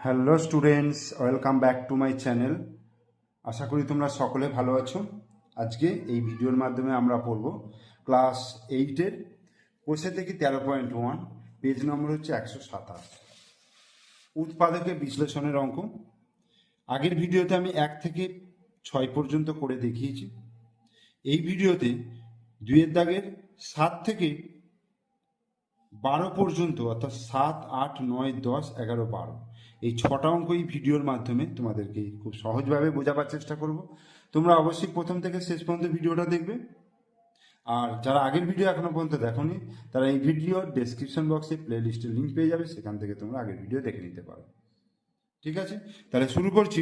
Hello students, welcome back to my channel. আশা করি তোমরা সকলে ভালো আছো। আজকে এই ভিডিওর মাধ্যমে আমরা পড়ব ক্লাস এইটের কোষে থেকে তেরো পয়েন্ট ওয়ান পেজ নম্বর হচ্ছে একশো সাতাশ। উৎপাদকের বিশ্লেষণের অঙ্ক। আগের ভিডিওতে আমি এক থেকে ছয় পর্যন্ত করে দেখিয়েছি। এই ভিডিওতে দুইয়ের দাগের সাত থেকে বারো পর্যন্ত, অর্থাৎ সাত, আট, নয়, দশ, এগারো, বারো এই ছটা অঙ্ক এই ভিডিওর মাধ্যমে তোমাদেরকে খুব সহজভাবে বোঝাবার চেষ্টা করব। তোমরা অবশ্যই প্রথম থেকে শেষ পর্যন্ত ভিডিওটা দেখবে। আর যারা আগের ভিডিও এখনও পর্যন্ত দেখোনি, তারা এই ভিডিওর ডেসক্রিপশন বক্সে প্লে লিস্টের লিঙ্ক পেয়ে যাবে, সেখান থেকে তোমরা আগের ভিডিও দেখে নিতে পারো। ঠিক আছে? তাহলে শুরু করছি।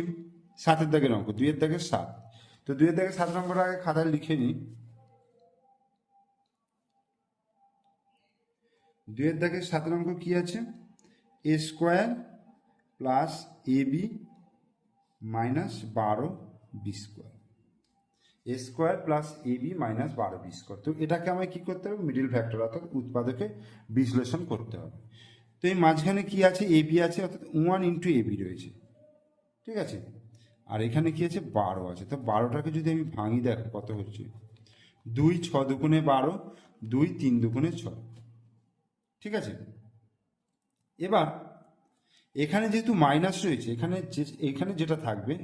সাতের দাগের অঙ্ক, দুইয়ের দাগের সাত। তো দুইয়ের দাগের সাত নম্বর আগে খাতায় লিখে নিই। দুইয়ের দাগের সাত অঙ্ক কি আছে? A square plus A B minus বারো B square A square plus A B minus বারো বি স্কোয়ার তো এটাকে আমায় কি করতে হবে? মিডিল ফ্যাক্টর অর্থাৎ উৎপাদকে বিশ্লেষণ করতে হবে। তো এই মাঝখানে কি আছে? এ বি আছে, অর্থাৎ ওয়ান ইন্টু এ বি রয়েছে। ঠিক আছে? আর এখানে কি আছে? বারো আছে। তো বারোটাকে যদি আমি ভাঙি, দেখো কত হচ্ছে। দুই ছ দুগুণে বারো দুই তিন দুগুণে ছয়। ঠিক আছে? এবার এখানে যেহেতু মাইনাস রয়েছে, এখানে এখানে যেটা থাকবে,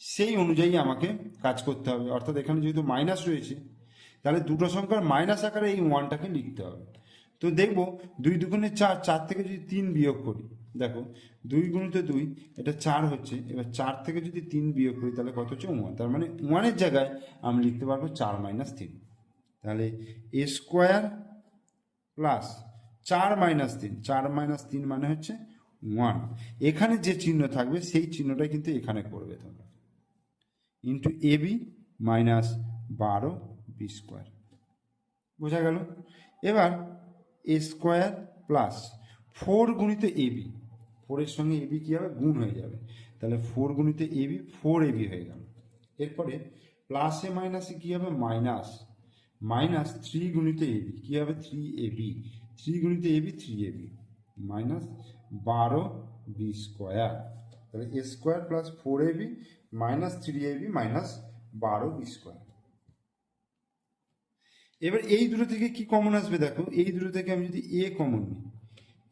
সেই অনুযায়ী আমাকে কাজ করতে হবে। অর্থাৎ এখানে যেহেতু মাইনাস রয়েছে, তাহলে দুটো সংখ্যার মাইনাস আকারে এই ওয়ানটাকে লিখতে হবে। তো দেখব দুই দুগুণে চার চার থেকে যদি তিন বিয়োগ করি, দেখো, দুই গুণিত দুই, এটা চার হচ্ছে, এবার চার থেকে যদি তিন বিয়োগ করি, তাহলে কত হচ্ছে ওয়ান তার মানে ওয়ানের জায়গায় আমি লিখতে পারব চার মাইনাস তিন। তাহলে এ স্কোয়ার প্লাস চার মাইনাস তিন, চার মাইনাস তিন মানে হচ্ছে ওয়ান এখানে যে চিহ্ন থাকবে, সেই চিহ্নটাই কিন্তু এখানে করবে তোমরা। ইন্টু এ বি মাইনাস বারো বি স্কোয়ার বোঝা গেল? এবার এ স্কোয়ার প্লাস ফোর গুণিত বি ফোরের সঙ্গে এ বি কী হবে? গুণ হয়ে যাবে। তাহলে ফোর গুণিত বি ফোর এ বি হয়ে গেল। এরপরে প্লাসে মাইনাসে কী হবে? মাইনাস মাইনাস থ্রি গুণিত বি কী হবে? থ্রি এ বি থ্রি গুণিত B three A B minus বারো বি স্কোয়ার তাহলে A square plus four A B minus three A B minus বারো বি স্কোয়ার এবার এই দুটো থেকে কি কমন আসবে দেখো? এই দুটো থেকে আমি যদি এ কমন নিই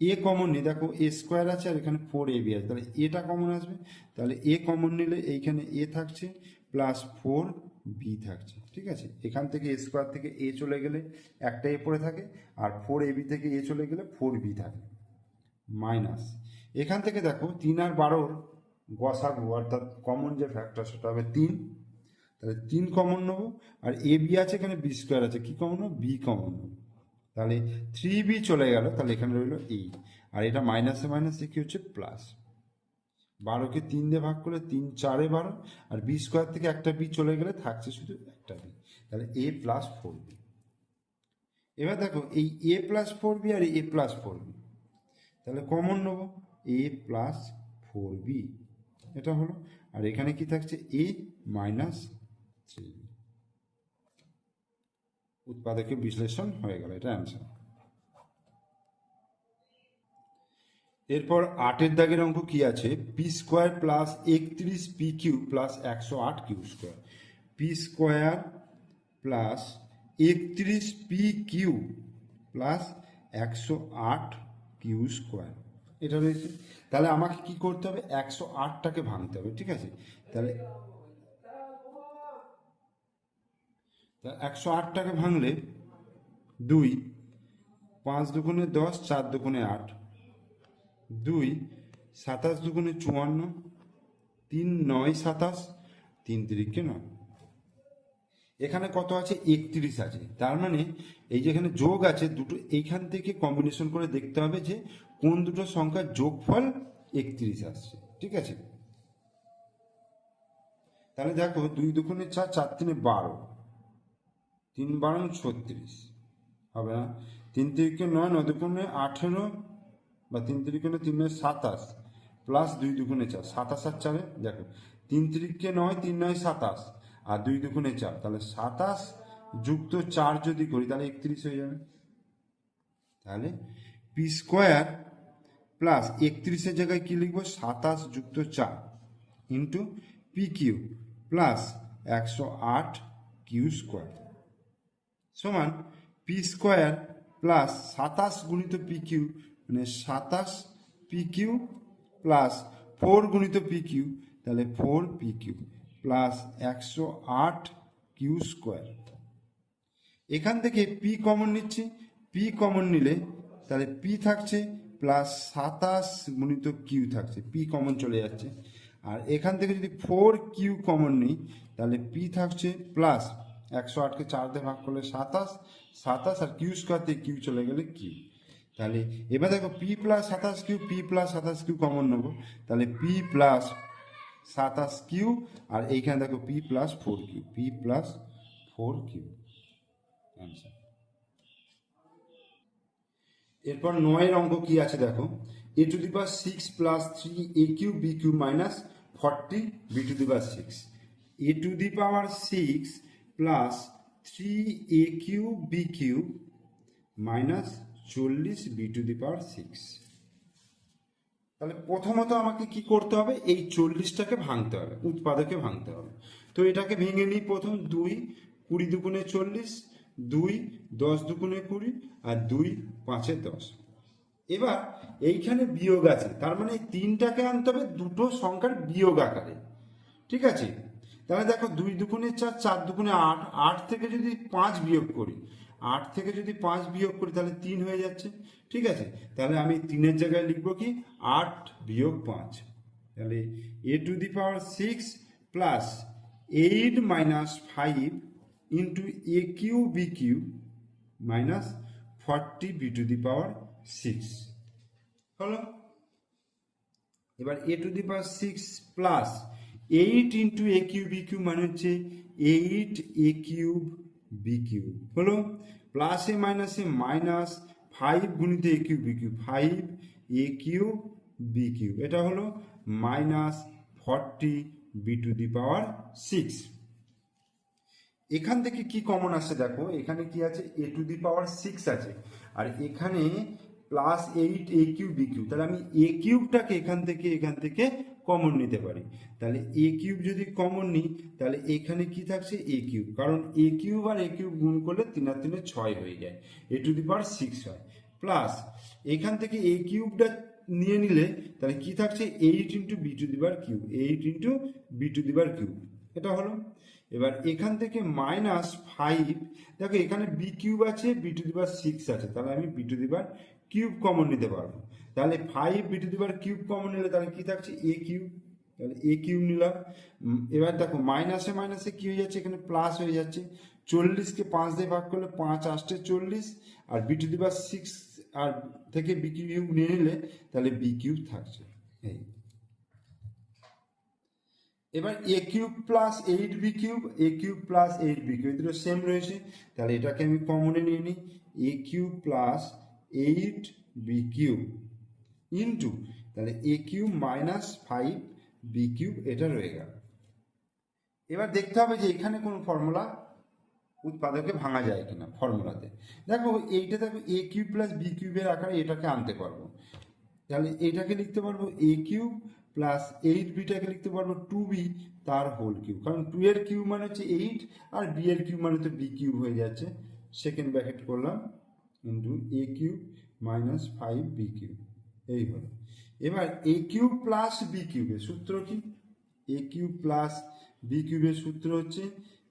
এ কমন নিই, দেখো এ স্কোয়ার আছে আর এখানে ফোর এ বি আছে। তাহলে এটা কমন আসবে। তাহলে এ কমন নিলে এইখানে এ থাকছে প্লাস ফোর বি থাকছে। ঠিক আছে? এখান থেকে এ স্কোয়ার থেকে এ চলে গেলে একটা এ পড়ে থাকে, আর ফোর এ বি থেকে এ চলে গেলে ফোর বি থাকে। মাইনাস। এখান থেকে দেখো তিন আর বারোর গসাগু, অর্থাৎ কমন যে ফ্যাক্টর সেটা হবে তিন। তাহলে তিন কমন নেব, আর এ বি আছে এখানে, বি স্কোয়ার আছে। কি কমন নেব? বি কমন নেব। তাহলে থ্রি বি চলে গেল, তাহলে এখানে রইল এই আর এটা মাইনাসে মাইনাসে কি হচ্ছে? প্লাস বারোকে তিন দিয়ে ভাগ করলে তিন, চারে বারো। আর বি স্কোয়ার থেকে একটা বি চলে গেলে থাকছে শুধু একটা বি তাহলে এ প্লাস ফোর বি এবার দেখো, এই এ প্লাস ফোর বি আর এ প্লাস ফোর বি তাহলে কমন নেব এ প্লাস ফোর বি এটা হলো, আর এখানে কি থাকছে? এ মাইনাস থ্রি উৎপাদকের বিশ্লেষণ হয়ে গেল, এটা অ্যান্সার এরপর আটের দাগের অঙ্ক কি আছে? পি স্কোয়ার প্লাস একত্রিশ পি কিউ প্লাস একশো আট Q square P square plus একত্রিশ পি কিউ প্লাস একশো আট কিউ স্কোয়ার এটা রয়েছে। তাহলে আমাকে কি করতে হবে? একশো আটটাকে ভাঙতে হবে, ঠিক আছে? তাহলে একশো আটটাকে ভাঙলে দুই, পাঁচ দুগুণে দশ, চার দুগুণে আট, দুই, সাতাশ দুগুণে চুয়ান্ন, তিন নয় সাতাশ, তিন তিরিখে নয়। এখানে কত আছে? একত্রিশ আছে। তার মানে এই যে এখানে যোগ আছে, দুটো এইখান থেকে কম্বিনেশন করে দেখতে হবে যে কোন দুটো সংখ্যার যোগফল একত্রিশ আসছে। ঠিক আছে? তাহলে দেখো, দুই দুগুণে চার চার তিনে বারো। তিন বারো, ছত্রিশ। হবে না? তিন তিরিকে নয় নয় দুগুণে আঠেরো বা তিন তিরিকে তিন নয়, সাতাশ। প্লাস দুই দুগুণে চার, সাতাশ আর চারে, দেখো, তিন তিরিকে নয়, তিন নয়, সাতাশ। আর দুই দুগুণে চার। তাহলে সাতাশ যুক্ত চার যদি করি, তাহলে একত্রিশ হয়ে যাবে। তাহলে পি স্কোয়ার প্লাস একত্রিশের জায়গায় কি লিখব? সাতাশ যুক্ত চার ইন্টু পি কিউ প্লাস একশো আট কিউ স্কোয়ার সমান পি স্কোয়ার প্লাস সাতাশ গুণিত পি কিউ মানে সাতাশ পি কিউ প্লাস ফোর গুণিত পি কিউ তাহলে ফোর পি কিউ প্লাস একশো আট কিউ স্কোয়ার এখান থেকে পি কমন নিচ্ছি। পি কমন নিলে তাহলে পি থাকছে প্লাস সাতাশ গুণিত কিউ থাকছে। পি কমন চলে যাচ্ছে। আর এখান থেকে যদি ফোর কিউ কমন নিই, তাহলে পি থাকছে প্লাস একশো আটকে চার দিয়ে ভাগ করলে সাতাশ। সাতাশ আর কিউ স্কোয়ার থেকে কিউ চলে গেলে কিউ তাহলে এবার দেখো পি প্লাস সাতাশ কিউ পি প্লাস সাতাশ কিউ কমন নেব। তাহলে পি প্লাস সাতাশ কিউ আর এইখানে দেখো P plus four Q P plus four Q answer এরপর নয়ের অঙ্ক কি আছে দেখো? A to the power six plus three A cube B cube minus forty B to the power six A to the power six plus three A cube B cube minus চল্লিশ B to the power six তাহলে প্রথমত আমাকে কি করতে হবে? এই চল্লিশটাকে ভাঙতে হবে, উৎপাদকে ভাঙতে হবে। তো এটাকে ভেঙে নিই প্রথম, দুই, কুড়ি দুগুণে চল্লিশ, দুই, দশ দুগুণে কুড়ি, আর দুই, পাঁচে দশ। এবার এইখানে বিয়োগ আছে, তার মানে তিনটাকে আনতে হবে, দুটো সংখ্যার বিয়োগ আকারে। ঠিক আছে? তাহলে দেখো দুই দুগুণে চার চার দুগুণে আট আট থেকে যদি পাঁচ বিয়োগ করি, আট থেকে যদি পাঁচ বিয়োগ করি, তাহলে তিন হয়ে যাচ্ছে। ঠিক আছে? তাহলে আমি তিনের জায়গায় লিখব কি? আট বিয়োগ পাঁচ। তাহলে A to the power six plus eight minus five into A cube B cube minus forty B to the power six হলো? এবার A to the power six plus eight into A cube B cube মানে হচ্ছে eight A cube B cube হলো? প্লাসে মাইনাসে minus five গুণিত A cube B cube five A cube B cube এটা হলো minus forty B to the power six এখান থেকে কি কমন আসছে দেখো, এখানে কি আছে? এ টু দি পাওয়ার সিক্স আছে। আর এখানে plus eight A cube B cube তাহলে আমি এ কিউবটাকে এখান থেকে এখান থেকে কমন নিতে পারি। তাহলে এ কিউব যদি কমন নিই, তাহলে এখানে কি থাকছে? এ কিউব কারণ এ কিউব আর এ কিউব গুণ করলে তিন আর তিনে ছয় হয়ে যায়। A to the power six হয়। প্লাস এখান থেকে এ কিউবটা নিয়ে নিলে, তাহলে কি থাকছে? Eight into B to the power cube eight into B to the power cube এটা হলো। এবার এখান থেকে মাইনাস ফাইভ দেখো এখানে বি কিউব আছে B to the power six আছে। তাহলে আমি B to the power cube common নিতে পারব। তাহলে five B to the power cube common নিলে তাহলে কি থাকছে? এ কিউব তাহলে এ কিউব নিলাম। এবার দেখো মাইনাসে মাইনাসে কি হয়ে যাচ্ছে? এখানে প্লাস হয়ে যাচ্ছে। চল্লিশকে পাঁচ দিয়ে ভাগ করলে পাঁচ আসছে চল্লিশ। আর B to the power six আর থেকে বি কিউব নিয়ে নিলে তাহলে বি কিউব থাকছে। এই। এবার A cube plus eight B cube A cube plus eight B cube দুটো সেম রয়েছে। তাহলে এটাকে আমি কমনে নিয়ে নিই। A cube plus eight B cube into তাহলে A cube minus five B cube এটা রয়ে গেল। এবার দেখতে হবে যে এখানে কোন ফর্মুলা উৎপাদকে ভাঙা যায় কিনা ফর্মুলাতে দেখো এইটা দেখো এ কিউব প্লাস বি কিউবের আকারে এটাকে আনতে পারব। তাহলে এটাকে লিখতে পারব এ কিউব প্লাস এইট বিটাকে লিখতে পারব টু বি তার হোল কিউব। কারণ টু এর কিউব মানে হচ্ছে এইট আর বি এর কিউব মানে তো বি কিউব হয়ে যাচ্ছে। সেকেন্ড ব্র্যাকেট করলাম into a cube minus five b cube. এই হলো এবার এ কিউব প্লাস বি কিউবের সূত্র কি? এ কিউব প্লাস বি কিউবের সূত্র হচ্ছে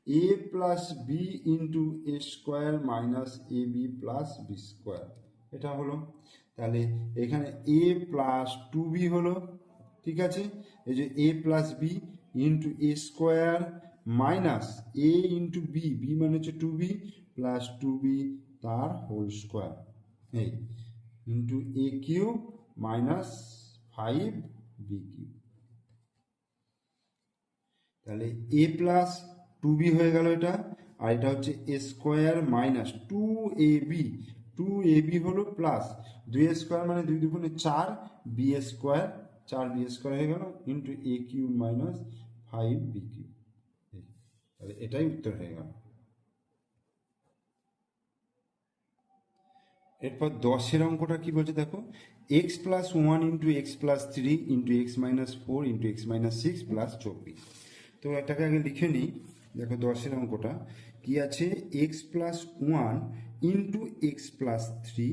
a plus b into a square minus a b plus b square এটা হলো। তাহলে এখানে এ প্লাস টু বি হলো, ঠিক আছে? এই যে a plus b into a square minus a into b b মানে হচ্ছে two b plus two b তার হোল স্কোয়ার এই into a cube minus five b cube তাহলে এ প্লাস টু বি হয়ে গেল এটা, আর এটা হচ্ছে a square minus two a b. Two a b হলো প্লাস দুই স্কোয়ার মানে দুই দুগুণে চার, বি স্কোয়ার, চার বি স্কোয়ার হয়ে গেল into a cube minus five b cube তাহলে এটাই উত্তর হয়ে গেল। এরপর দশের অঙ্কটা কি বলছে দেখো? X plus one into x plus three into x minus four into x minus six plus চব্বিশ। তো এটাকে আগে লিখে নিই। দেখো দশের অঙ্কটা। কি আছে? X plus one into x plus three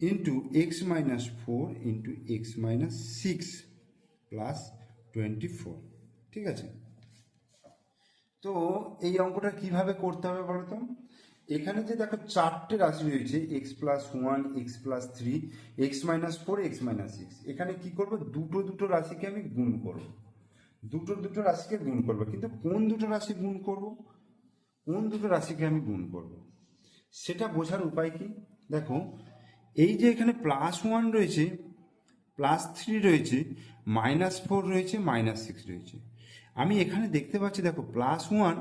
into x minus four into x minus six plus twenty four ঠিক আছে? তো এই অঙ্কটা কীভাবে করতে হবে বলো তো? এখানে যে দেখো চারটে রাশি রয়েছে x plus one x plus three x minus four x minus six এখানে কি করব? দুটো দুটো রাশিকে আমি গুণ করব। দুটো দুটো রাশিকে গুণ করব। কিন্তু কোন দুটো রাশি গুণ করব? কোন দুটো রাশিকে আমি গুণ করব? সেটা বোঝার উপায় কি? দেখো, এই যে এখানে প্লাস ওয়ান রয়েছে প্লাস থ্রি রয়েছে মাইনাস ফোর রয়েছে মাইনাস সিক্স রয়েছে। আমি এখানে দেখতে পাচ্ছি, দেখো প্লাস ওয়ান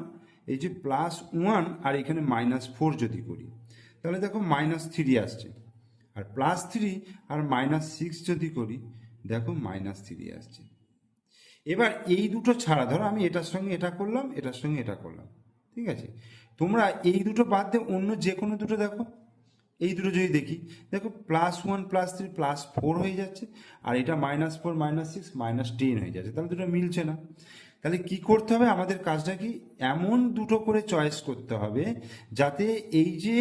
এই যে প্লাস ওয়ান আর এখানে মাইনাস ফোর যদি করি, তাহলে দেখো মাইনাস থ্রি আসছে। আর প্লাস থ্রি আর মাইনাস সিক্স যদি করি, দেখো মাইনাস থ্রি আসছে। এবার এই দুটো ছাড়া, ধরো আমি এটার সঙ্গে এটা করলাম, এটার সঙ্গে এটা করলাম, ঠিক আছে? তোমরা এই দুটো বাদ দিয়ে অন্য যে কোনো দুটো দেখো। এই দুটো যদি দেখি, দেখো plus one plus three plus four হয়ে যাচ্ছে, আর এটা minus four minus six minus ten হয়ে যাচ্ছে, তাহলে দুটো মিলছে না। তাহলে কি করতে হবে? আমাদের কাজটা কি এমন দুটো করে চয়েস করতে হবে যাতে এই যে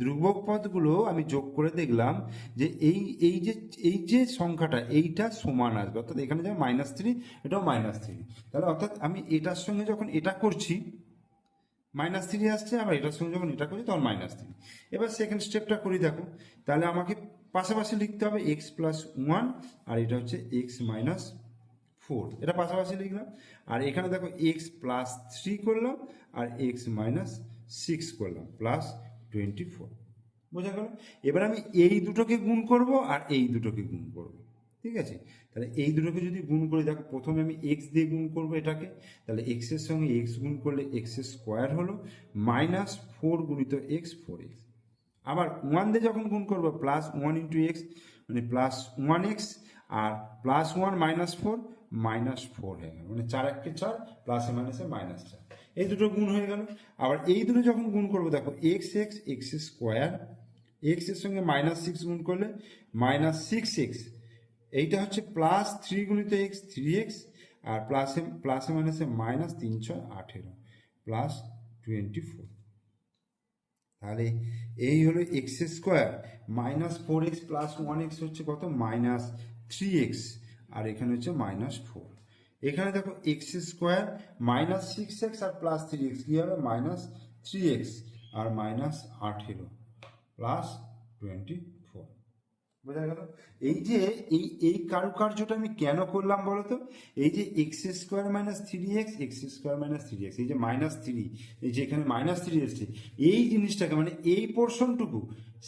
ধ্রুবক পদগুলো আমি যোগ করে দেখলাম যে এই এই যে এই যে সংখ্যাটা এইটা সমান আসবে। অর্থাৎ এখানে যেমন মাইনাস থ্রি এটাও মাইনাস থ্রি তাহলে অর্থাৎ আমি এটার সঙ্গে যখন এটা করছি মাইনাস থ্রি আসছে, আবার এটার সঙ্গে যখন এটা করছি, তখন মাইনাস থ্রি এবার সেকেন্ড স্টেপটা করি দেখো। তাহলে আমাকে পাশাপাশি লিখতে হবে এক্স প্লাস ওয়ান আর এটা হচ্ছে এক্স মাইনাস ফোর, এটা পাশাপাশি লিখলাম। আর এখানে দেখো এক্স প্লাস থ্রি করলাম আর এক্স মাইনাস সিক্স করলাম প্লাস টোয়েন্টি ফোর বোঝা গেল? এবার আমি এই দুটোকে গুণ করব আর এই দুটোকে গুণ করব, ঠিক আছে? তাহলে এই দুটোকে যদি গুণ করি, দেখো প্রথমে আমি এক্স দিয়ে গুণ করব এটাকে, তাহলে এক্সের সঙ্গে এক্স গুণ করলে এক্স স্কোয়ার হলো মাইনাস ফোর গুণিত এক্স ফোর এক্স আবার ওয়ান দিয়ে যখন গুণ করব প্লাস ওয়ান ইন্টু এক্স মানে প্লাস ওয়ান এক্স আর plus one minus four minus four হয়ে গেল। মানে চার এককে চার প্লাসে মাইনাসে মাইনাস চার। এই দুটো গুণ হয়ে গেল। আবার এই দুটো যখন গুণ করব, দেখো এক্স এক্স এক্স স্কোয়ার এক্সের সঙ্গে মাইনাস সিক্স গুণ করলে মাইনাস সিক্স এক্স এইটা হচ্ছে প্লাস থ্রি গুণিত এক্স থ্রি এক্স আর প্লাসে প্লাসে মাইনাসে মাইনাস তিন, ছয় আঠেরো প্লাস টোয়েন্টি ফোর তাহলে এই হলো x square minus four x plus one x হচ্ছে কত? মাইনাস থ্রি এক্স আর এখানে হচ্ছে মাইনাস ফোর এখানে দেখো x square minus six x আর প্লাস থ্রি এক্স কী হবে? মাইনাস থ্রি এক্স আর মাইনাস আঠেরো প্লাস টোয়েন্টি ফোর বোঝা গেল? এই যে, এই এই কারুকার্যটা আমি কেন করলাম বলো তো এই যে x square minus three x x square minus three x এই যে মাইনাস থ্রি এই যে এখানে মাইনাস থ্রি এসছে, এই জিনিসটাকে মানে এই পোর্শনটুকু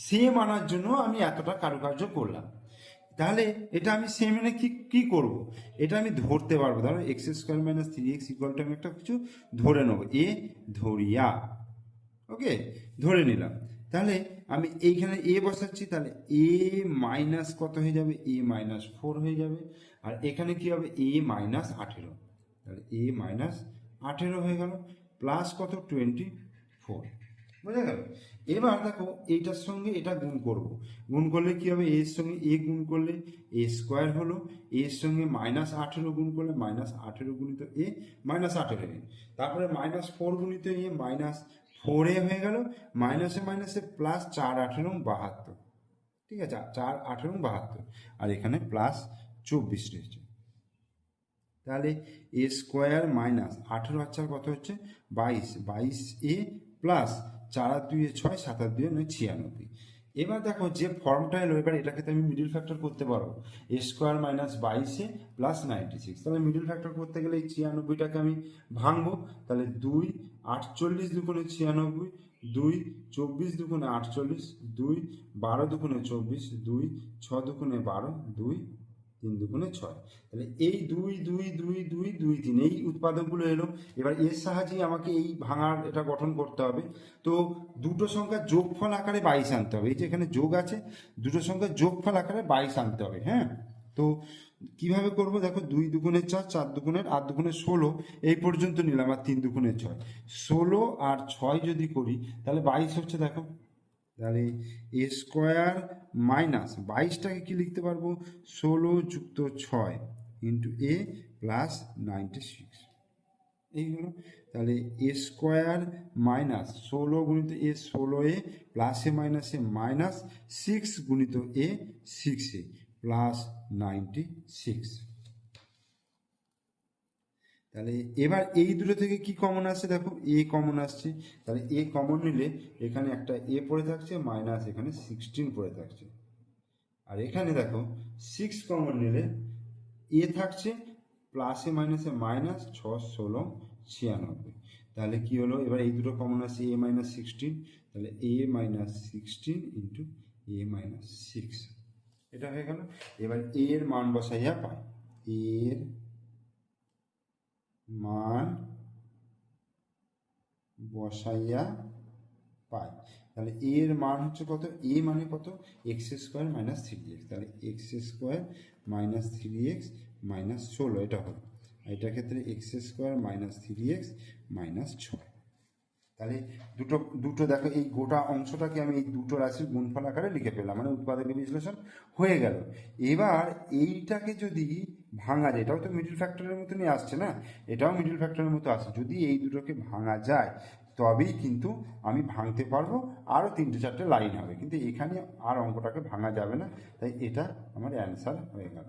সেম আনার জন্য আমি এতটা কারুকার্য করলাম। তাহলে এটা আমি সেম এনে কি কি করব? এটা আমি ধরতে পারব। ধরো x square minus three x equal to আমি একটা কিছু ধরে নেব। এ ধরিয়া। ওকে? ধরে নিলাম। তাহলে আমি এইখানে এ বসাচ্ছি, তাহলে এ মাইনাস কত হয়ে যাবে? এ মাইনাস ফোর হয়ে যাবে। আর এখানে কি হবে? এ মাইনাস আঠেরো। তাহলে এ মাইনাস আঠেরো হয়ে গেল প্লাস কত? টোয়েন্টি ফোর বোঝা গেল? এবার দেখো, এইটার সঙ্গে এটা গুণ করব। গুণ করলে কি হবে? এর সঙ্গে এ গুণ করলে এ স্কোয়ার হলো, এর সঙ্গে মাইনাস আঠেরো গুণ করলে মাইনাস আঠেরো গুণিত এ মাইনাস আঠেরো এ। তারপরে মাইনাস ফোর গুণিত এ মাইনাস ফোর এ হয়ে গেল, মাইনাসে মাইনাসে প্লাস চার আঠেরো বাহাত্তর। ঠিক আছে? চার আঠেরো বাহাত্তর। আর এখানে প্লাস চব্বিশ রয়েছে। তাহলে এ স্কোয়ার মাইনাস আঠেরো আর চার কত হচ্ছে? বাইশ। বাইশ এ প্লাস চার আর দুয়ে ছয়, সাত আর দুয়ে নয়, ছিয়ানব্বই। এবার দেখো যে ফর্মটা এলো, এবার এটাকে তো আমি মিডিল ফ্যাক্টর করতে পারব এ স্কোয়ার মাইনাস বাইশে প্লাস নাইনটি সিক্স তাহলে মিডিল ফ্যাক্টর করতে গেলে এই ছিয়ানব্বইটাকে আমি ভাঙবো। তাহলে দুই, আটচল্লিশ দুগুণে ছিয়ানব্বই, দুই, চব্বিশ দুগুণে আটচল্লিশ, দুই, বারো দুগুণে চব্বিশ, দুই, ছ দুগুণে বারো, দুই তিন দুগুণে ছয়। তাহলে এই দুই দুই দুই দুই দুই তিন এই উৎপাদকগুলো এলো। এবার এর সাহায্যে আমাকে এই ভাঙার এটা গঠন করতে হবে। তো দুটো সংখ্যার যোগফল আকারে বাইশ আনতে হবে। এই যে এখানে যোগ আছে, দুটো সংখ্যার যোগফল আকারে বাইশ আনতে হবে হ্যাঁ? তো কীভাবে করব? দেখো, দুই দুগুণের চার চার দুগুণের আট দুগুণের ষোলো, এই পর্যন্ত নিলাম, আর তিন দুগুণের ছয়। ষোলো আর ছয় যদি করি, তাহলে বাইশ হচ্ছে, দেখো। তাহলে এ স্কোয়ার মাইনাস বাইশটাকে কি লিখতে পারব? ষোলো যুক্ত ছয় into a plus ninety six এই হলো। তাহলে এ স্কোয়ার মাইনাস ষোলো গুণিত এ ষোলো a plus minus minus six গুণিত a six plus ninety six তাহলে এবার এই দুটো থেকে কি কমন আসছে? দেখো এ কমন আসছে। তাহলে এ কমন নিলে এখানে একটা এ পড়ে থাকছে মাইনাস এখানে সিক্সটিন পড়ে থাকছে। আর এখানে দেখো সিক্স কমন নিলে এ থাকছে প্লাসে মাইনাসে মাইনাস ছ, ষোলো, ছিয়ানব্বই। তাহলে কি হলো? এবার এই দুটো কমন আসছে এ মাইনাস সিক্সটিন তাহলে a minus sixteen into a minus six এটা হয়ে গেল। এবার এর মান বসাইয়া পাই। এর মান বসাইয়া পাই। তাহলে এ এর মান হচ্ছে কত? এ মানে কত? X square minus three x তাহলে x square minus three x minus ষোলো, এটা হবে। এটার ক্ষেত্রে x square minus three x minus ছয়। তাহলে দুটো দুটো দেখো, এই গোটা অংশটাকে আমি এই দুটো রাশির গুণফল আকারে লিখে পেলাম মানে উৎপাদকের বিশ্লেষণ হয়ে গেল। এবার এইটাকে যদি ভাঙা যায়, এটাও তো মিডিল ফ্যাক্টরের মতনই আসছে না? এটাও মিডিল ফ্যাক্টরের মতো আসছে। যদি এই দুটোকে ভাঙা যায়, তবেই কিন্তু আমি ভাঙতে পারব আরও তিনটে চারটে লাইন হবে। কিন্তু এখানে আর অঙ্কটাকে ভাঙা যাবে না, তাই এটা আমার অ্যান্সার হয়ে গেল।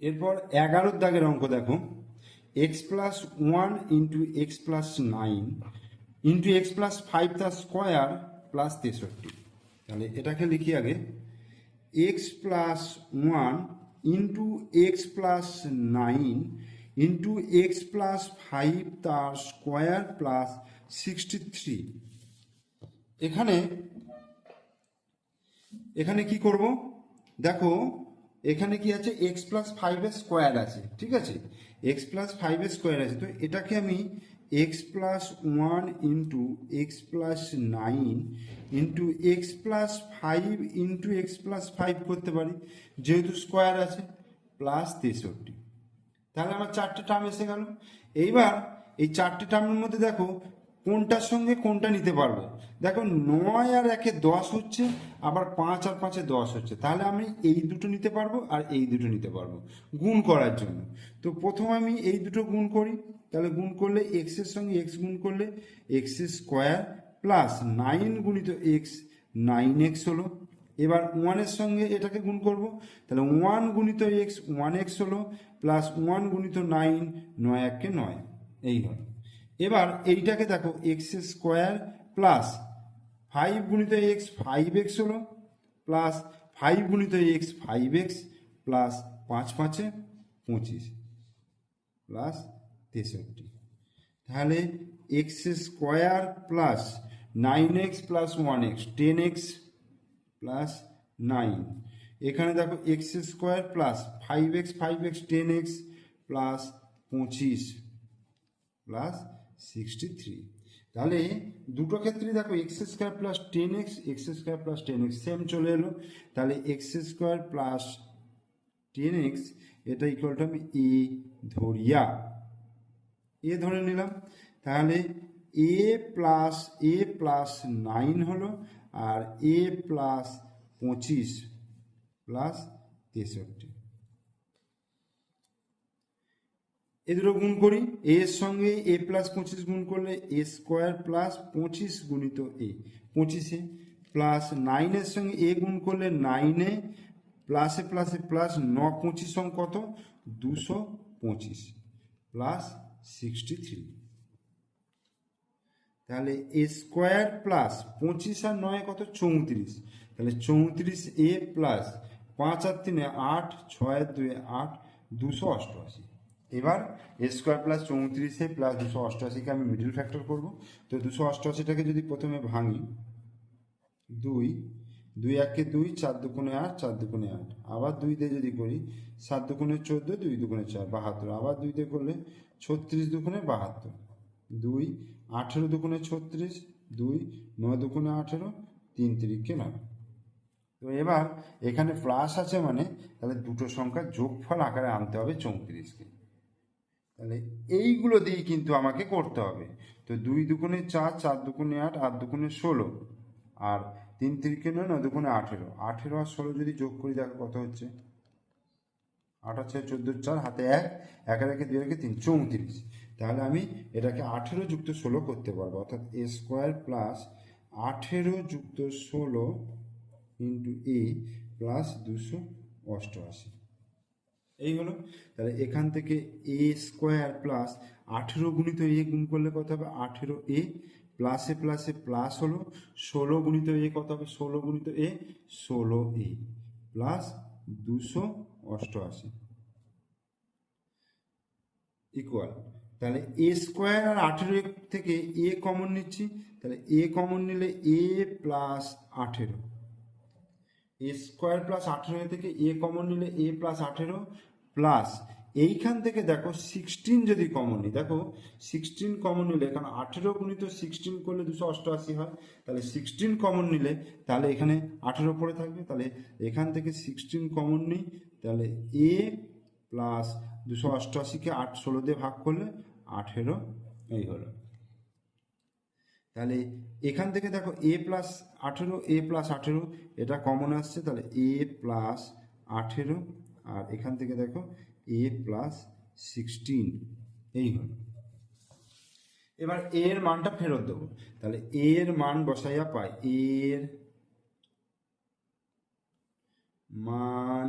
এরপর এগারোর দাগের অঙ্ক দেখো। X plus one into x plus nine into x plus five তার স্কোয়ার প্লাস তেষট্টি। তাহলে এটাকে লিখি আগে। X plus one into x plus nine into x plus five তার স্কোয়ার প্লাস সিক্সটি থ্রি এখানে এখানে কি করব? দেখো এখানে কি আছে? এক্স প্লাস ফাইভের স্কোয়ার আছে, ঠিক আছে? এক্স প্লাস ফাইভের স্কোয়ার আছে, তো এটাকে আমি x plus one into x plus nine into x plus five into x plus five করতে পারি, যেহেতু স্কোয়ার আছে প্লাস তেষট্টি। তাহলে আমার চারটে টার্ম এসে গেল। এইবার এই চারটে টার্মের মধ্যে দেখো কোনটার সঙ্গে কোনটা নিতে পারব? দেখো নয় আর একে দশ হচ্ছে, আবার পাঁচ আর পাঁচে দশ হচ্ছে। তাহলে আমি এই দুটো নিতে পারব আর এই দুটো নিতে পারব গুণ করার জন্য। তো প্রথম আমি এই দুটো গুণ করি, তাহলে গুণ করলে এক্সের সঙ্গে এক্স গুণ করলে এক্স স্কোয়ার প্লাস নাইন গুণিত এক্স নাইন এক্স হলো। এবার ওয়ানের সঙ্গে এটাকে গুণ করব, তাহলে ওয়ান গুণিত এক্স ওয়ান এক্স হলো, প্লাস ওয়ান গুণিত নাইন, নয় এককে নয়। এই এবার এইটাকে দেখো এক্স স্কোয়ার প্লাস ফাইভ গুণিত এক্স ফাইভ এক্স হলো প্লাস ফাইভ গুণিত এক্স ফাইভ এক্স প্লাস পাঁচ পাঁচে পঁচিশ প্লাস তেষট্টি। তাহলে x square plus nine x plus one x ten x plus nine এখানে দেখো x square plus five x five x ten x plus পঁচিশ প্লাস সিক্সটি থ্রি তাহলে দুটো ক্ষেত্রে দেখো x square plus ten x x square plus ten x same চলে এলো। তাহলে x square plus ten x এটা ইকুয়াল টু আমি এ ধরিয়া এ ধরে নিলাম। তাহলে a plus a plus nine হলো, আর এ প্লাস পঁচিশ প্লাস তেষট্টি এ দুটো গুণ করি। এ এর সঙ্গে এ প্লাস পঁচিশ গুণ করলে এ স্কোয়ার প্লাস পঁচিশ গুণিত এ পঁচিশে প্লাস নাইনের সঙ্গে এ গুণ করলে নাইনে প্লাসে প্লাসে প্লাস ন পঁচিশ সঙ্গে কত? দুশো পঁচিশ প্লাস সিক্সটি থ্রি তাহলে এ স্কোয়ার প্লাস পঁচিশ আর নয় কত? চৌত্রিশ। তাহলে চৌত্রিশ এ প্লাস পাঁচ আর তিনে আট, ছয় দুয়ে আট, দুশো অষ্টআশি। এবার এ স্কোয়ার প্লাস চৌত্রিশে প্লাস দুশো অষ্টআশিকে আমি মিডিল ফ্যাক্টর করব। তো দুশো অষ্টআশিটাকে যদি প্রথমে ভাঙি, দুই দুই একে দুই, চার দুগুণে আট, চার দুগুণে আট। আবার দুই দিয়ে যদি করি, সাত দুগুণে চোদ্দ, দুই দুগুণে চার, বাহাত্তর। আবার দুই দিয়ে করলে ছত্রিশ দুগুণে বাহাত্তর। দুই, আঠেরো দুগুণে ছত্রিশ, দুই, নয় দুগুণে আঠেরো, তিন তিরিখকে নয়। তো এবার এখানে প্লাস আছে মানে তাহলে দুটো সংখ্যা যোগফল আকারে আনতে হবে চৌত্রিশকে। তাহলে এইগুলো দিয়ে কিন্তু আমাকে করতে হবে। তো দুই দুগুণে চার চার দুগুণে আট আট দুগুণে ষোলো আর তিন তিরিকে নয় না দুগুণে আঠেরো। আঠেরো আর ষোলো যদি যোগ করি, দেখো কত হচ্ছে? আট আছে চোদ্দ, চার, হাতে এক এক রেখে দুই রেখে তিন, চৌত্রিশ। তাহলে আমি এটাকে আঠেরো যুক্ত ষোলো করতে পারব। অর্থাৎ এ স্কোয়ার প্লাস আঠেরো যুক্ত ষোলো ইন্টু এ প্লাস দুশো অষ্টআশি। এই হলো। তাহলে এখান থেকে এ স্কোয়ার প্লাস আঠেরো গুণিত এ গুণ করলে কত হবে? আঠেরো এ প্লাসে প্লাসে প্লাস হলো ষোলো গুণিত এ কত হবে? ষোলো গুণিত এ ষোলো এ প্লাস দুশো অষ্টআশি। ইকুয়াল তাহলে এ স্কোয়ার আর আঠেরো থেকে এ কমন নিচ্ছি। তাহলে এ কমন নিলে এ প্লাস আঠেরো। এ স্কোয়ার প্লাস আঠেরো থেকে এ কমন নিলে এ প্লাস আঠেরো প্লাস এইখান থেকে দেখো সিক্সটিন যদি কমন নিই, দেখো সিক্সটিন কমন নিলে, কারণ আঠেরো গুণিত সিক্সটিন করলে দুশো অষ্টআশি হয়, তাহলে সিক্সটিন কমন নিলে, তাহলে এখানে আঠেরো পড়ে থাকবে, তাহলে এখান থেকে সিক্সটিন কমন নিই, তাহলে এ প্লাস দুশো অষ্টআশিকে আট ষোলো দিয়ে ভাগ করলে আঠেরো, এই হলো। তাহলে এখান থেকে দেখো এ প্লাস আঠেরো এ প্লাস আঠেরো, এটা কমন আসছে, তাহলে এ প্লাস আঠেরো, আর এখান থেকে দেখো এ প্লাস সিক্সটিন এই হলো। এবার এর মানটা ফেরত দেবো, তাহলে এর মান বসাইয়া পাই এর মান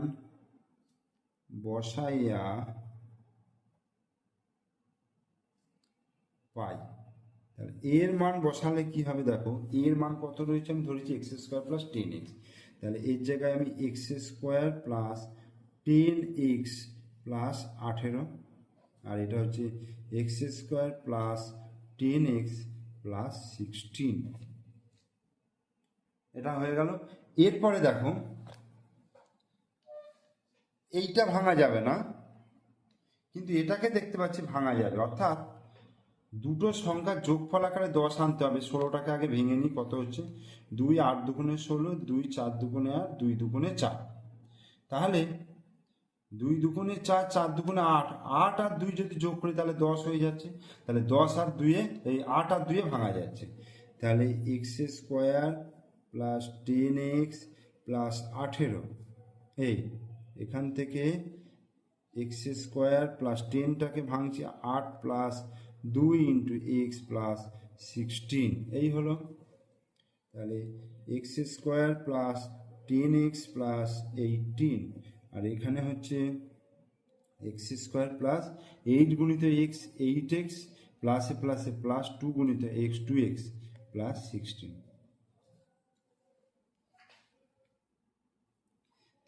বসাইয়া পাই। তাহলে এর মান বসালে কি হবে দেখো এর মান কত রয়েছে আমি ধরেছি x square plus ten x তাহলে এর জায়গায় আমি x square plus ten x plus আঠেরো, আর এটা হচ্ছে x square plus ten x plus sixteen এটা হয়ে গেল। এরপরে দেখো, এইটা ভাঙা যাবে না, কিন্তু এটাকে দেখতে পাচ্ছি ভাঙা যাবে, অর্থাৎ দুটো সংখ্যার যোগফল আকারে দশ আনতে হবে। ষোলোটাকে আগে ভেঙে নিই, কত হচ্ছে? দুই আট দুগুণে ষোলো, দুই চার দুগুণে আট, দুই দুগুণে চার। তাহলে দুই দুগুণে চার চার দুগুণে আট আট আর দুই যদি যোগ করি, তাহলে দশ হয়ে যাচ্ছে। তাহলে দশ আর দুইয়ে এই আট আর দুইয়ে ভাঙা যাচ্ছে। তাহলে X square plus ten X plus আঠেরো। এই, এখান থেকে এক্স স্কোয়ার প্লাস টেনটাকে ভাঙছি, আট প্লাস দুই ইন্টু এক্স প্লাস সিক্সটিন এই হলো তাহলে x square plus ten x plus eighteen আর এখানে হচ্ছে এক্স স্কোয়ার প্লাস এইট গুণিত এক্স এইট এক্স প্লাসে প্লাসে প্লাস টু গুণিত x two x plus sixteen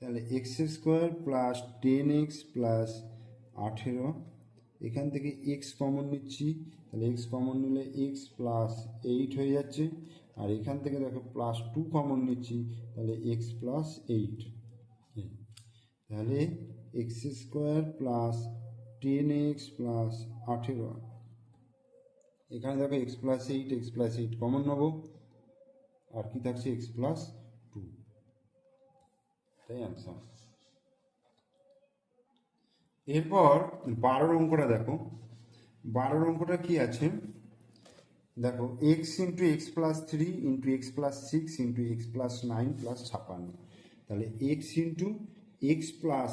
তাহলে x square plus ten x plus আঠেরো এখান থেকে এক্স কমন নিচ্ছি, তাহলে এক্স কমন নিলে এক্স প্লাস এইট হয়ে যাচ্ছে। আর এখান থেকে দেখো প্লাস টু কমন নিচ্ছি, তাহলে এক্স প্লাস এইট তাহলে x square plus ten x plus আঠেরো। এখানে দেখো x plus eight x plus eight common নেব। আর কি থাকছে? এক্স প্লাস টু এটাই অ্যান্সার এরপর বারোর অঙ্কটা দেখো। বারোর অঙ্কটা কি আছে? দেখো x into x plus three into x plus six into x plus nine plus ছাপান্ন। তাহলে x into x plus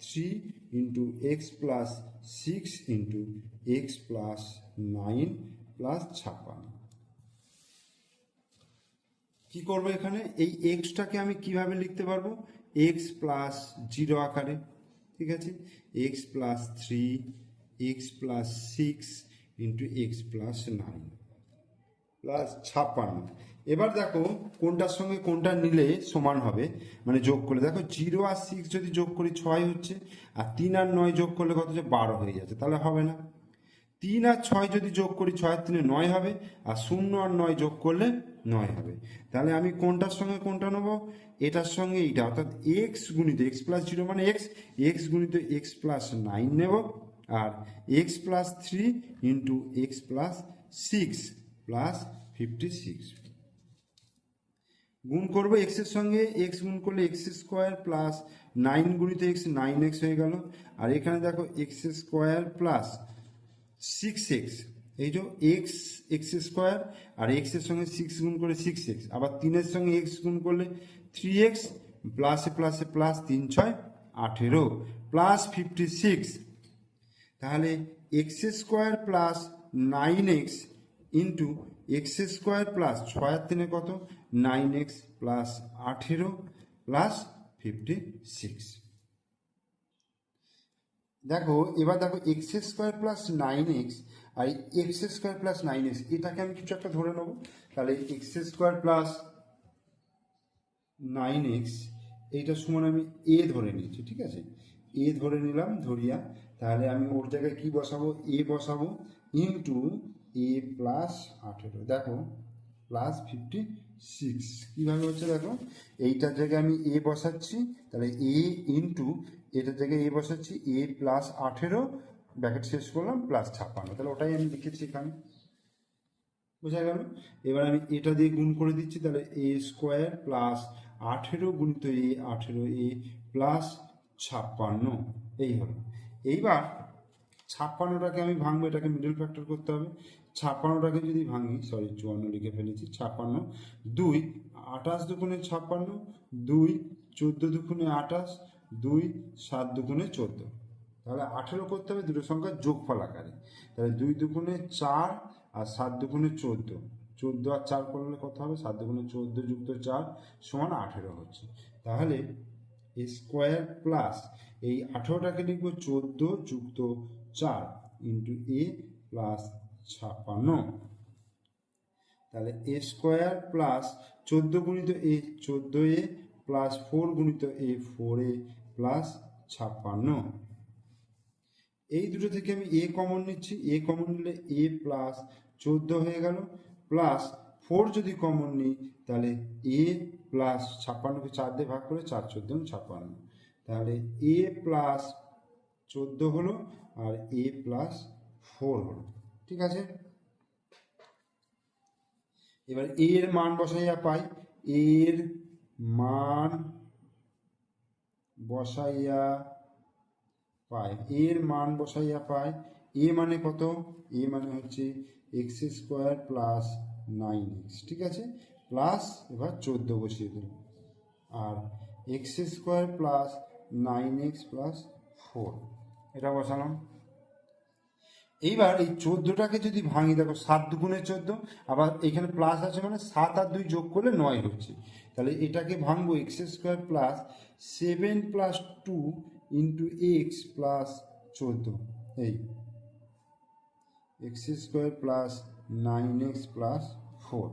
three into x plus six into x plus nine plus ছাপান্ন। কি করব এখানে? এই এক্সটাকে আমি কীভাবে লিখতে পারব? এক্স প্লাস জিরো আকারে। ঠিক আছে? X plus three x plus six into x plus nine plus ছাপ্পান্ন। এবার দেখো কোনটার সঙ্গে কোনটা নিলে সমান হবে? মানে যোগ করলে। দেখো জিরো আর সিক্স যদি যোগ করি ছয় হচ্ছে, আর তিন আর নয় যোগ করলে কত হচ্ছে? বারো হয়ে যাচ্ছে। তাহলে হবে না। তিন আর ছয় যদি যোগ করি ছয় আর তিনে নয় হবে, আর শূন্য আর নয় যোগ করলে নয় হবে। তাহলে আমি কোনটার সঙ্গে কোনটা নেব? এটার সঙ্গে এইটা, অর্থাৎ এক্স গুণিত এক্স প্লাস জিরো মানে এক্স এক্স গুণিত এক্স প্লাস নাইন নেব, আর x plus three into x plus six plus fifty six গুণ করব এক্সের সঙ্গে এক্স গুণ করলে এক্স স্কোয়ার প্লাস নাইন গুণিত এক্স নাইন এক্স হয়ে গেল। আর এখানে দেখো x square plus six x এই যে এক্স এক্স স্কোয়ার আর এক্সের সঙ্গে সিক্স গুণ করে সিক্স এক্স আবার তিনের সঙ্গে এক্স গুণ করলে থ্রি এক্স প্লাসে প্লাসে প্লাস তিন ছয় আঠেরো প্লাস ফিফটি সিক্স তাহলে x square plus nine x into x square plus ছয় তিনে কত? নাইন এক্স প্লাস আঠেরো প্লাস ফিফটি সিক্স দেখো, এবার দেখো x square plus nine x আর x square plus nine x এটাকে আমি কিছু একটা ধরে নেব। তাহলে x square plus nine x এইটার সমান আমি এ ধরে নিচ্ছি ঠিক আছে? এ ধরে নিলাম, ধরিয়া, তাহলে আমি ওর জায়গায় কি বসাবো? এ বসাবো ইন্টু এ প্লাস আঠেরো। দেখো প্লাস ফিফটি সিক্স কীভাবে হচ্ছে দেখো? এইটার জায়গায় আমি এ বসাচ্ছি, তাহলে এ ইন্টু এটার জায়গায় এ বসাচ্ছি এ প্লাস আঠেরো ব্যাকেট শেষ করলাম প্লাস ছাপ্পান্ন। তাহলে ওটাই আমি লিখেছি এখানে। বোঝা গেল? এবার আমি এটা দিয়ে গুণ করে দিচ্ছি, তাহলে এ স্কোয়ার প্লাস আঠেরো গুণিত এ আঠেরো এ প্লাস ছাপ্পান্ন। এই হলো। এইবার ছাপ্পান্নটাকে আমি ভাঙবো, এটাকে মিডল ফ্যাক্টর করতে হবে। ছাপ্পান্নটাকে যদি ভাঙি সরি চুয়ান্ন লিখে ফেলেছি, ছাপ্পান্ন। দুই, আঠাশ দুগুণে ছাপ্পান্ন, দুই, চোদ্দ দুগুণে আঠাশ, দুই, সাত দুগুণে চোদ্দ। তাহলে আঠেরো করতে হবে, দুটো সংখ্যার যোগফল আকারে। তাহলে দুই দুগুণে চার আর সাত দুগুণে চোদ্দ। চোদ্দ আর চার করলে কত হবে? সাত দুগুণে চোদ্দ যুক্ত চার সমান আঠেরো হচ্ছে। তাহলে স্কোয়ার প্লাস এই আঠেরোটাকে লিখব চোদ্দ যুক্ত চার ইন্টু এ প্লাস ছাপ্পান্ন তাহলে এ স্কোয়ার প্লাস চোদ্দ গুণিত এ চোদ্দ এ প্লাস ফোর গুণিত এ ফোর এ প্লাস ছাপ্পান্ন এই দুটো থেকে আমি এ কমন নিচ্ছি। এ কমন নিলে এ প্লাস চোদ্দ হয়ে গেল। প্লাস ফোর যদি কমন নিই, তাহলে এ প্লাস ছাপ্পান্নকে চার দিয়ে ভাগ করে চার চোদ্দ ছাপ্পান্ন। তাহলে এ প্লাস চোদ্দ হলো আর এ প্লাস ফোর হলো। ঠিক আছে? এবার এর মান বসাইয়া পাই। এর মান বসাইয়া পাই এর মান বসাইয়া পাই এ মানে কত? এ মানে হচ্ছে x square plus nine x ঠিক আছে? প্লাস এবার চোদ্দ বসিয়ে দিল আর x square plus nine x plus four এটা বসালাম। এইবার এই চোদ্দোটাকে যদি ভাঙি, দেখো সাত দুগুণে চোদ্দ, আবার এখানে প্লাস আছে মানে সাত আর দুই যোগ করলে নয় হচ্ছে। তাহলে এটাকে ভাঙবো x square plus seven plus two into x plus চোদ্দ, এই x square plus nine x plus four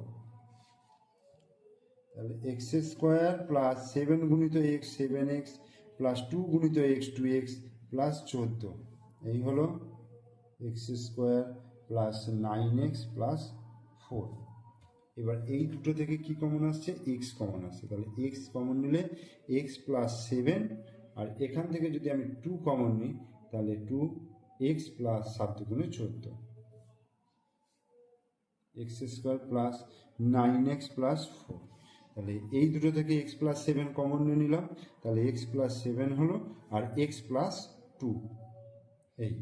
তাহলে এক্স স্কোয়ার প্লাস সেভেন গুণিত x seven x plus two গুণিত এক্স টু এক্স প্লাস চোদ্দ, এই হলো x square plus nine x plus four এবার এই দুটো থেকে কি কমন আসছে? এক্স কমন আসছে, তাহলে এক্স কমন নিলে এক্স প্লাস সেভেন আর এখান থেকে যদি আমি টু কমন নিই, তাহলে টু এক্স প্লাস সাত দুগুণে চোদ্দ। X square plus nine x plus four তাহলে এই দুটো থেকে এক্স প্লাস সেভেন কমন নিয়ে নিলাম। তাহলে এক্স প্লাস সেভেন হলো আর এক্স প্লাস টু এই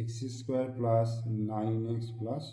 x square plus nine x plus